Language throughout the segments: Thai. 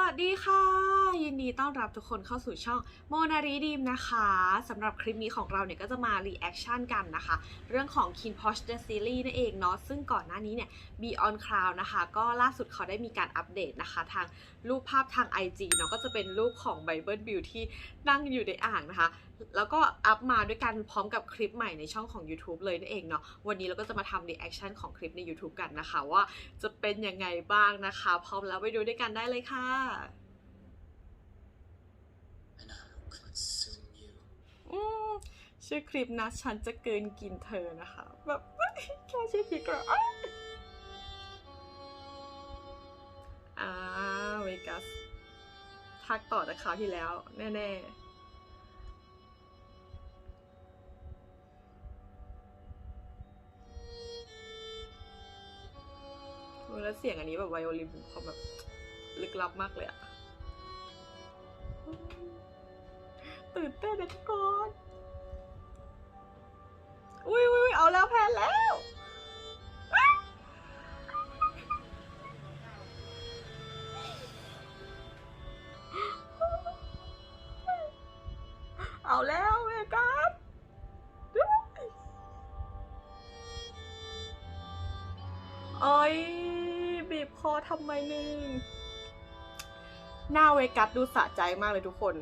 สวัสดีค่ะ ยินดีต้อนรับทุกคนเข้าสู่ช่องโมนารีดีมนะคะสำหรับคลิปนี้ของเราเนี่ยก็จะมารีแอคชั่นกันนะคะ เรื่องของ Kin Posh The Series นั่นเองเนาะซึ่งก่อนหน้านี้เนี่ย Beyond Cloud นะคะ ก็ล่าสุดเขาได้มีการอัปเดตนะคะ ทางรูปภาพทาง IG เนาะก็จะเป็นรูปของ Bible Bill ที่นั่งอยู่ในอ่างนะคะ แล้วก็อัพมาด้วยกันพร้อมกับคลิปใหม่ในช่องของ YouTube เลยนั่นเองเนาะวันนี้เราก็จะมาทำรีแอคชั่นของคลิปใน YouTube กันนะคะ ว่าจะเป็นยังไงบ้างนะคะ พร้อมแล้วไปดูด้วยกันได้เลยค่ะ ชื่อคลิปนะฉันจะเกินกินเธอนะคะ แบบแค่ชื่อคลิปก็อ้าวอ่าเวกัสทักต่อจากคราวที่แล้ว แน่ๆแล้วเสียงอันนี้แบบไวโอลินเขาแบบลึกลับมากเลยอะ ตื่นเต้นนะทุกคน อุ้ยอุ้ยเอาแล้วแพ้แล้วเอาแล้วเวกัสโอ้ยบีบคอทำไมหนึ่งหน้าเวกัสดูสะใจมากเลยทุกคน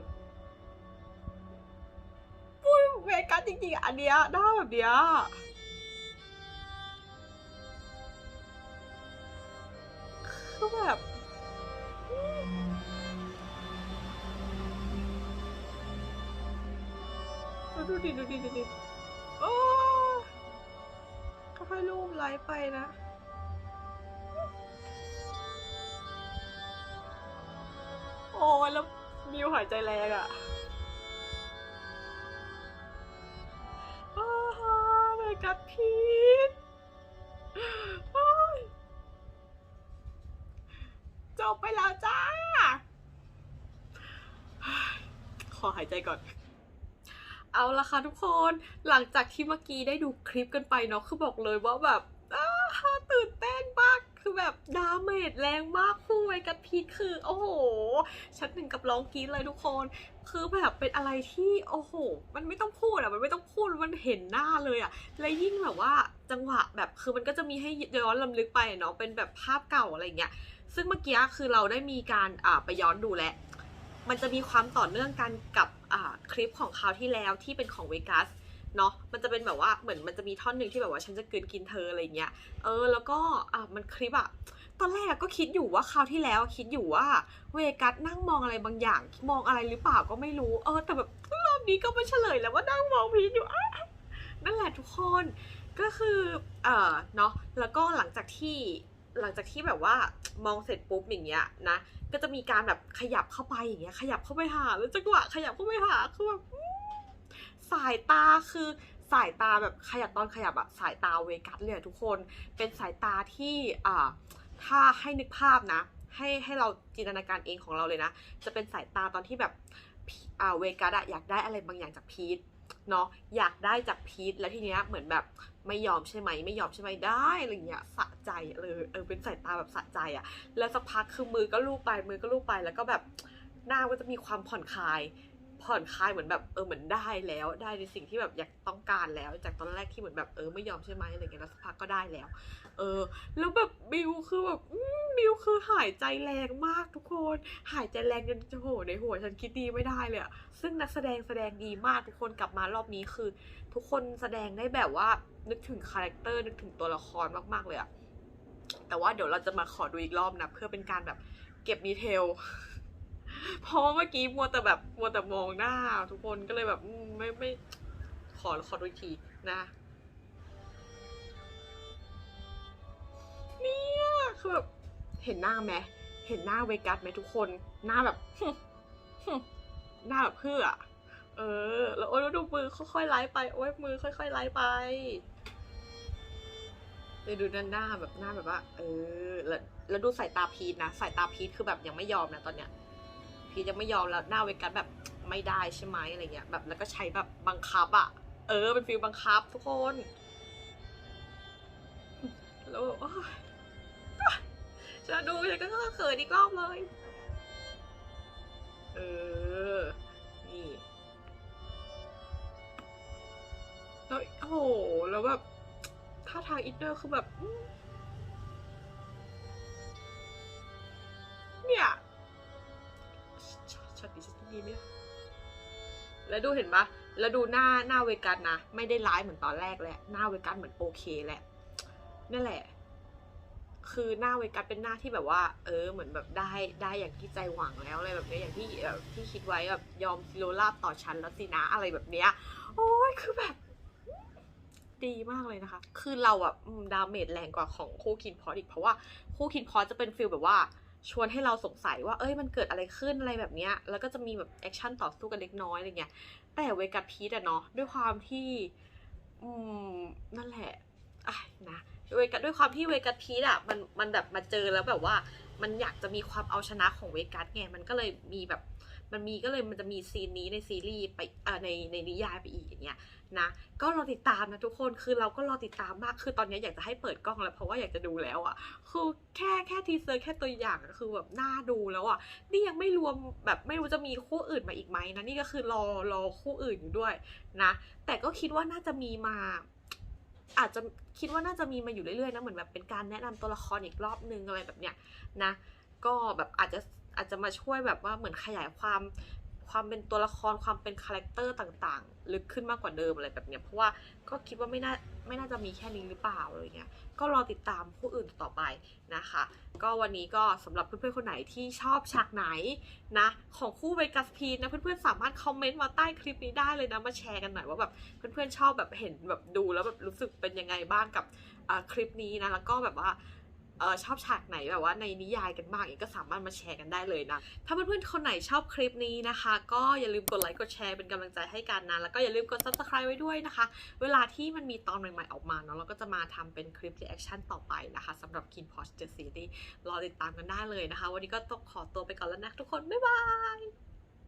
จริงๆ อันเนี้ยหน้าแบบเนี้ยคือแบบดูดิดูดิดูดิโอ้ค่อยๆรูปไลฟ์ไปนะโอ้แล้วมิวหายใจแรงอะ กัดพีทจบไปแล้วจ้า ขอหายใจก่อน เอาละค่ะทุกคน หลังจากที่เมื่อกี้ได้ดูคลิปกันไปเนาะ คือบอกเลยว่าแบบอ้าตื่นเต้นมาก คือ แบบดาเมจแรงมากคู่ไวกัดพีทคือ โอ้โห ฉันถึงกับร้องกรี๊ดเลยทุกคน คือแบบเป็นอะไรที่โอ้โห มันไม่ต้องพูดอะมันไม่ต้องพูดมันเห็นหน้าเลยอะและยิ่งแบบว่าจังหวะแบบคือมันก็จะมีให้ย้อนลำลึกไปเนาะเป็นแบบภาพเก่าอะไรเงี้ยซึ่งเมื่อกี้คือเราได้มีการอ่าไปย้อนดูแลมันจะมีความต่อเนื่องกันกับคลิปของคราวที่แล้วที่เป็นของเวกัส เนาะมันจะเป็นแบบว่าเหมือนมันจะมีท่อนหนึ่งที่แบบว่าฉันจะกลืนกินเธออะไรเงี้ยเออแล้วก็อ่ามันคลิปอะตอนแรกก็คิดอยู่ว่าคราวที่แล้วคิดอยู่ว่า เวกัสนั่งมองอะไรบางอย่าง มองอะไรหรือเปล่าก็ไม่รู้ เออ แต่แบบรอบนี้ก็มาเฉลยแล้วว่านั่งมองพีทอยู่นั่นแหละทุกคนก็คือเออเนาะแล้วก็หลังจากที่หลังจากที่แบบว่ามองเสร็จปุ๊บอย่างเงี้ยนะก็จะมีการแบบขยับเข้าไปอย่างเงี้ยขยับเข้าไปหาแล้วจังหวะขยับเข้าไปหาคือแบบ สายตาคือสายตาแบบขยับตอนขยับอะสายตาเวกัสเลยทุกคนเป็นสายตาที่อ่าถ้าให้นึกภาพนะ ให้ให้เราจินตนาการเองของเราเลยนะ จะเป็นสายตาตอนที่แบบอ่าเวกัสอะอยากได้อะไรบางอย่างจากพีทเนาะอยากได้จากพีทแล้วทีเนี้ยเหมือนแบบไม่ยอมใช่ไหมไม่ยอมใช่ไหมได้อะไรเงี้ยสะใจเลยเออเป็นสายตาแบบสะใจอะแล้วสักพักคือมือก็ลูบไปมือก็ลูบไปแล้วก็แบบหน้าก็จะมีความผ่อนคลาย ผ่อนคลายเหมือนแบบเออเหมือนได้แล้วได้ในสิ่งที่แบบอยากต้องการแล้ว จากตอนแรกที่เหมือนแบบเออไม่ยอมใช่ไหมอะไรเงี้ยแล้วสักพักก็ได้แล้ว เออ แล้วแบบบิวคือแบบบิวคือหายใจแรงมากทุกคน หายใจแรงจนโอ้โหในหัวฉันคิดดีไม่ได้เลยซึ่งนักแสดงแสดงดีมากทุกคนกลับมารอบนี้คือ ทุกคนแสดงได้แบบว่านึกถึงคาแรคเตอร์นึกถึงตัวละครมากๆเลยอะแต่ว่าเดี๋ยวเราจะมาขอดูอีกรอบนะเพื่อเป็นการแบบเก็บดีเทล เพราะว่าเมื่อกี้มัวแต่แบบมัวแต่มองหน้า ทุกคนก็เลยแบบไม่ไม่ขอขอดูอีกทีนะเนี่ยคือแบบเห็นหน้าไหมเห็นหน้าเวกัสไหมทุกคน หน้าแบบหน้าแบบเพื่อเออ แล้วโอ้ยดูมือค่อยๆไล่ไป โอ้ยมือค่อยๆไล่ไปเดี๋ยดูด้านหน้าแบบหน้าแบบว่า เออ แล้วแล้วดูสายตาพีทนะสายตาพีทคือแบบยังไม่ยอมนะตอนเนี้ย พียังไม่ยอมแล้วหน้าเวกัสแบบไม่ได้ใช่ไหมอะไรเงี้ยแบบแล้วก็ใช้แบบบังคับอะเออเป็นฟิลบังคับทุกคนแล้วจะดูฉันก็เขินอีกรอบเลย เออ นี่แล้วโอ้โหแล้วแบบท่าทางอินเนอร์คือแบบ แล้วดูเห็นปะแล้วดูหน้าหน้าเวกัสนะ ไม่ได้ร้ายเหมือนตอนแรกแหละหน้าเวกัสเหมือนโอเคแหละนั่นแหละ คือหน้าเวกัสเป็นหน้าที่แบบว่า เออ เหมือนแบบได้ได้อย่างที่ใจหวังแล้วอะไรแบบนี้อย่างที่แบบที่คิดไว้แบบยอมซิโรลาบต่อชั้นแล้วสินะอะไรแบบเนี้ย โอ้ยคือแบบดีมากเลยนะคะ คือเราอะดาเมจแรงกว่าของคู่คินพอดอีกเพราะว่าคู่คินพอดจะเป็นฟิลแบบว่า ชวนให้เราสงสัยว่าเอ้ยมันเกิดอะไรขึ้นอะไรแบบเนี้ยแล้วก็จะมีแบบแอคชั่นต่อสู้กันเล็กน้อยอะไรเงี้ยแต่เวกัสพีทอะเนาะด้วยความที่อืมนั่นแหละอะนะเวกัสด้วยความที่เวกัสพีทอะมันมันแบบมาเจอแล้วแบบว่า มันอยากจะมีความเอาชนะของเวกัสไงมันก็เลยมีแบบ มันมีก็เลยมันจะมีซีนนี้ในซีรีส์ไปในในนิยายไปอีกอย่างเงี้ยนะก็รอติดตามนะทุกคนคือเราก็รอติดตามมากคือตอนนี้อยากจะให้เปิดกล้องแล้วเพราะว่าอยากจะดูแล้วอะ่ะคือแค่แค่ทีเซอร์แค่ตัวอย่างคือแบบน่าดูแล้วอะ่ะนี่ยังไม่รวมแบบไม่รู้จะมีคู่อื่นมาอีกไหมนะนี่ก็คือรอรอคู่อื่นอยู่ด้วยนะแต่ก็คิดว่าน่าจะมีมาอาจจะคิดว่าน่าจะมีมาอยู่เรื่อยๆนะเหมือนแบบเป็นการแนะนำตัวละครอีกรอบนึงอะไรแบบเนี้ยนะ ก็แบบอาจจะ อาจจะมาช่วยแบบว่าเหมือนขยายความความเป็นตัวละครความเป็นคาแรคเตอร์ต่างๆ ลึกขึ้นมากกว่าเดิมอะไรแบบเนี้ยเพราะว่าก็คิดว่าไม่น่าไม่น่าจะมีแค่นี้หรือเปล่าอะไรเงี้ยก็รอติดตามผู้อื่นต่อไปนะคะ ก็วันนี้ก็สำหรับเพื่อนๆคนไหนที่ชอบฉากไหนนะของคู่เวกัสพีนะเพื่อนๆสามารถคอมเมนต์มาใต้คลิปนี้ได้เลยนะมาแชร์กันหน่อยว่าแบบเพื่อนๆชอบแบบเห็นแบบดูแล้วแบบรู้สึกเป็นยังไงบ้างกับคลิปนี้นะแล้วก็แบบว่า เออชอบฉากไหนแบบว่าในนิยายกันบ้างอีกก็สามารถมาแชร์กันได้เลยนะ ถ้าเพื่อนๆคนไหนชอบคลิปนี้นะคะ ก็อย่าลืมกดไลค์กดแชร์เป็นกำลังใจให้กันนะแล้วก็อย่าลืมกด subscribe ไว้ด้วยนะคะ เวลาที่มันมีตอนใหม่ๆออกมาเนาะเราก็จะมาทำเป็นคลิป reaction ต่อไปนะคะสำหรับ Kin Post The Series รอติดตามกันได้เลยนะคะ วันนี้ก็ต้องขอตัวไปก่อนแล้วนะทุกคนบ๊ายบาย